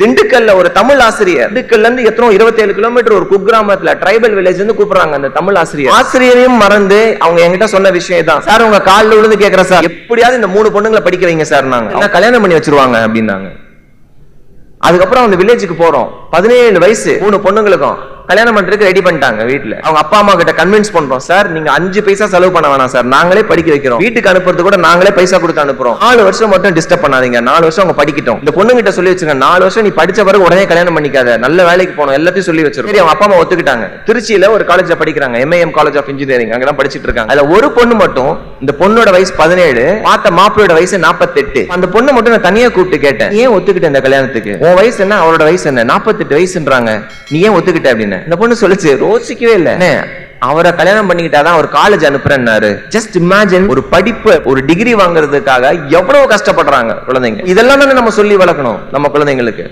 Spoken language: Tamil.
திண்டுக்கல்ல ஒரு தமிழ் ஆசிரியர். திண்டுக்கல்ல இருந்து எத்தனோ இருபத்தேழு கிலோமீட்டர் ஒரு குக்கிராமத்துல ட்ரைபல் வில்லேஜ் இருந்து கூப்பிடுறாங்க அந்த தமிழ் ஆசிரியர். ஆசிரியரையும் மறந்து அவங்க என்கிட்ட சொன்ன விஷயம் தான் சார் உங்க காலில் விழுந்து கேக்குற சார். எப்படியாவது இந்த மூணு பொண்ணுங்களை படிக்க வைங்க சார் நாங்க. கல்யாணம் பண்ணி வச்சிருவாங்க அப்படின்னாங்க. அதுக்கப்புறம் அந்த வில்லேஜுக்கு போறோம். பதினேழு வயசு மூணு பொண்ணுங்களுக்கும். கல்யாணம் பண்றதுக்கு ரெடி பண்ணிட்டாங்க வீட்டுல அவங்க அப்பா அம்மா கிட்ட கன்வின்ஸ் பண்றோம். சார் நீங்க அஞ்சு பைசா செலவு பண்ண வேணாம் சார். நாங்களே படிக்க வைக்கிறோம். வீட்டுக்கு அனுப்புறது கூட நாங்களே பைசா கொடுத்து அனுப்புறோம். நாலு வருஷம் மட்டும் டிஸ்டர்ப் பண்ணாதீங்க. நாலு வருஷம் அவங்க படிக்கட்டும். இந்த பொண்ணு கிட்ட சொல்லி வச்சுங்க நாலு வருஷம் நீ படிச்ச பிறகு உடனே கல்யாணம் பண்ணிக்காத. நல்ல வேலைக்கு போனோம் எல்லாத்தையும் சொல்லி வச்சிருக்கோம். சரி அவங்க அப்பா அம்மா ஒத்துக்கிட்டாங்க. திருச்சியில ஒரு காலேஜ்ல படிக்கிறாங்க. எம்ஏஎம் காலேஜ் ஆஃப் இன்ஜினியரிங் அங்கதான் படிச்சிட்டு இருக்காங்க. அதுல ஒரு பொண்ணு மட்டும் இந்த பொண்ணோட வயசு பதினேழு பார்த்த மாப்பிளோட வயசு நாற்பத்தெட்டு அந்த பொண்ணு மட்டும் நான் தனியா கூப்பிட்டு கேட்டேன். ஏன் ஒத்துக்கிட்டேன் இந்த கல்யாணத்துக்கு? உன் வயசு என்ன? அவளோட வயசு என்ன? நாற்பத்தெட்டு வயசுன்றாங்க. நீ ஏன் ஒத்துக்கிட்ட? அப்படின்னு இந்த பொண்ணு சொல்லுச்சு ரோசிக்கவே இல்லை. அவரை கல்யாணம் பண்ணிக்கிட்டாதான் அவர் காலேஜ் அனுப்புறேன்னாரு. ஜஸ்ட் இமேஜின் ஒரு படிப்பு ஒரு டிகிரி வாங்குறதுக்காக எவ்வளவு கஷ்டப்படுறாங்க குழந்தைங்க. இதெல்லாம் தானே நம்ம சொல்லி வளர்க்கணும் நம்ம குழந்தைங்களுக்கு.